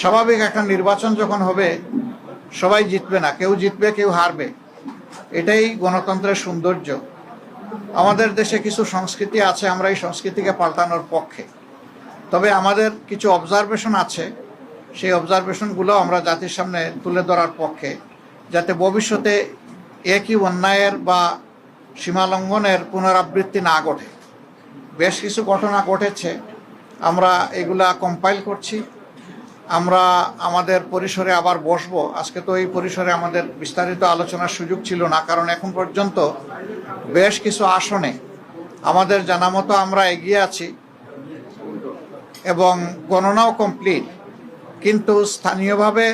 স্বাভাবিক একটা নির্বাচন যখন হবে, সবাই জিতবে না, কেউ জিতবে, কেউ হারবে। এটাই গণতন্ত্রের সৌন্দর্য। আমাদের দেশে কিছু সংস্কৃতি আছে, আমরা এই সংস্কৃতিকে পাল্টানোর পক্ষে। তবে আমাদের কিছু অবজারভেশন আছে, সেই অবজারভেশনগুলো আমরা জাতির সামনে তুলে ধরার পক্ষে, যাতে ভবিষ্যতে একই অন্যায়ের বা সীমালঙ্ঘনের পুনরাবৃত্তি না ঘটে। বেশ কিছু ঘটনা ঘটেছে, আমরা এগুলা কম্পাইল করছি। আমরা আমাদের পরিসরে আবার বসবো। আজকে তো এই পরিসরে আমাদের বিস্তারিত আলোচনার সুযোগ ছিল না, কারণ এখন পর্যন্ত বেশ কিছু আসনে আমাদের জানা মতো আমরা এগিয়ে আছি এবং গণনাও কমপ্লিট কিন্তু স্থানীয়ভাবে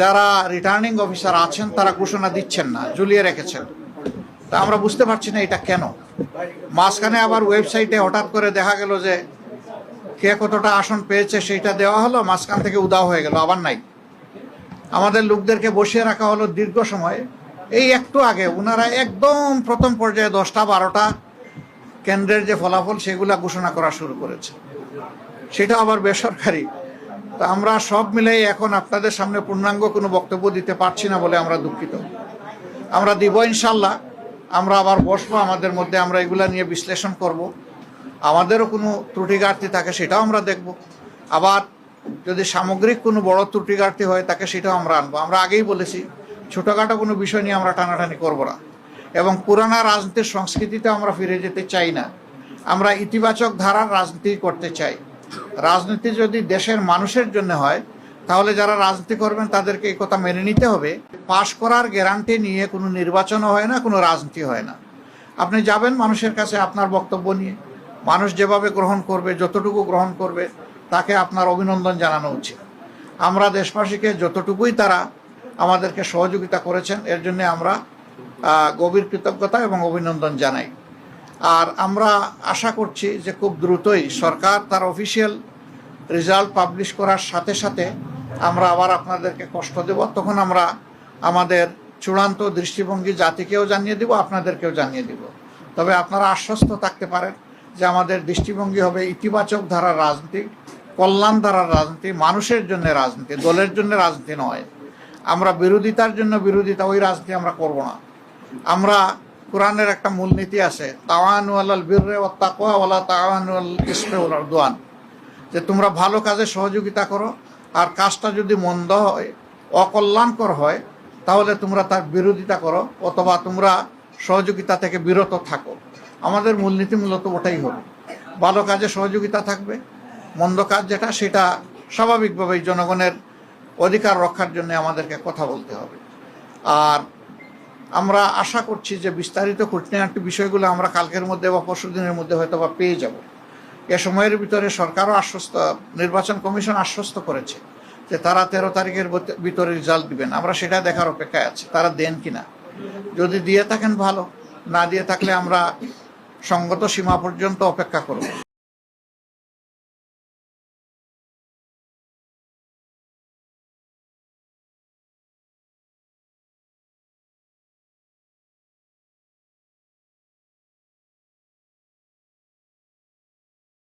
যারা রিটার্নিং অফিসার আছেন, তারা ঘোষণা দিচ্ছেন না, ঝুলিয়ে রেখেছেন। তা আমরা বুঝতে পারছি না এটা কেন। মাঝখানে আবার ওয়েবসাইটে হঠাৎ করে দেখা গেল যে কে কতটা আসন পেয়েছে সেইটা দেওয়া হলো, মাঝখান থেকে উদাও হয়ে গেল, আবার নাই। আমাদের লোকদেরকে বসিয়ে রাখা হলো দীর্ঘ সময়। এই একটু আগে ওনারা একদম প্রথম পর্যায়ে দশটা, বারোটা কেন্দ্রের যে ফলাফল, সেগুলা ঘোষণা করা শুরু করেছে। সেটা আবার বেসরকারি। তা আমরা সব মিলেই এখন আপনাদের সামনে পূর্ণাঙ্গ কোনো বক্তব্য দিতে পারছি না বলে আমরা দুঃখিত। আমরা দিব ইনশাল্লাহ, আমরা আবার বসবো, আমাদের মধ্যে আমরা এগুলা নিয়ে বিশ্লেষণ করব। আমাদেরও কোনো ত্রুটি ঘাটতি থাকে সেটাও আমরা দেখব। আবার যদি সামগ্রিক কোনো বড় ত্রুটি ঘাটতি হয় তাকে সেটাও আমরা আনব। আমরা আগেই বলেছি, ছোটোখাটো কোনো বিষয় নিয়ে আমরা টানাটানি করব না। এবং পুরানা রাজনীতির সংস্কৃতিতে আমরা ফিরে যেতে চাই না। আমরা ইতিবাচক ধারার রাজনীতি করতে চাই। রাজনীতি যদি দেশের মানুষের জন্য হয়, তাহলে যারা রাজনীতি করবেন তাদেরকে এই কথা মেনে নিতে হবে। পাশ করার গ্যারান্টি নিয়ে কোনো নির্বাচনও হয় না, কোনো রাজনীতি হয় না। আপনি যাবেন মানুষের কাছে আপনার বক্তব্য নিয়ে। মানুষ যেভাবে গ্রহণ করবে, যতটুকু গ্রহণ করবে, তাকে আপনার অভিনন্দন জানানো উচিত। আমরা দেশবাসীকে যতটুকুই তারা আমাদেরকে সহযোগিতা করেছেন, এর জন্য আমরা গভীর কৃতজ্ঞতা এবং অভিনন্দন জানাই। আর আমরা আশা করছি যে খুব দ্রুতই সরকার তার অফিসিয়াল রেজাল্ট পাবলিশ করার সাথে সাথে আমরা আবার আপনাদেরকে কষ্ট দেব। তখন আমরা আমাদের চূড়ান্ত দৃষ্টিভঙ্গি জাতিকেও জানিয়ে দেব, আপনাদেরকেও জানিয়ে দেব। তবে আপনারা আশ্বস্ত থাকতে পারেন যে আমাদের দৃষ্টিভঙ্গি হবে ইতিবাচক ধারার রাজনীতি, কল্যাণ ধারার রাজনীতি, মানুষের জন্য রাজনীতি, দলের জন্য রাজনীতি নয়। আমরা বিরোধিতার জন্য বিরোধিতা, ওই রাজনীতি আমরা করব না। আমরা কোরআনের একটা মূলনীতি আছে, তাওয়ানু আল্লাল বীররে ও ইসমে ওয়াল উদওয়ান। যে তোমরা ভালো কাজে সহযোগিতা করো, আর কাজটা যদি মন্দ হয়, অকল্যাণকর হয়, তাহলে তোমরা তার বিরোধিতা করো, অথবা তোমরা সহযোগিতা থেকে বিরত থাকো। আমাদের মূলনীতি মূলত ওটাই হবে। ভালো কাজে সহযোগিতা থাকবে, মন্দ কাজ যেটা, সেটা স্বাভাবিকভাবেই জনগণের অধিকার রক্ষার জন্য আমাদেরকে কথা বলতে হবে। আর আমরা আশা করছি যে বিস্তারিত খুঁটিনাটি বিষয়গুলো আমরা কালকের মধ্যে বা পরশু দিনের মধ্যে হয়তো বা পেয়ে যাব। এ সময়ের ভিতরে সরকারও আশ্বস্ত, নির্বাচন কমিশন আশ্বস্ত করেছে যে তারা তেরো তারিখের ভিত- ভিতরে রেজাল্ট দিবেন। আমরা সেটা দেখার অপেক্ষায় আছি, তারা দেন কিনা। যদি দিয়ে থাকেন ভালো, না দিয়ে থাকলে আমরা সঙ্গত সীমা পর্যন্ত অপেক্ষা করব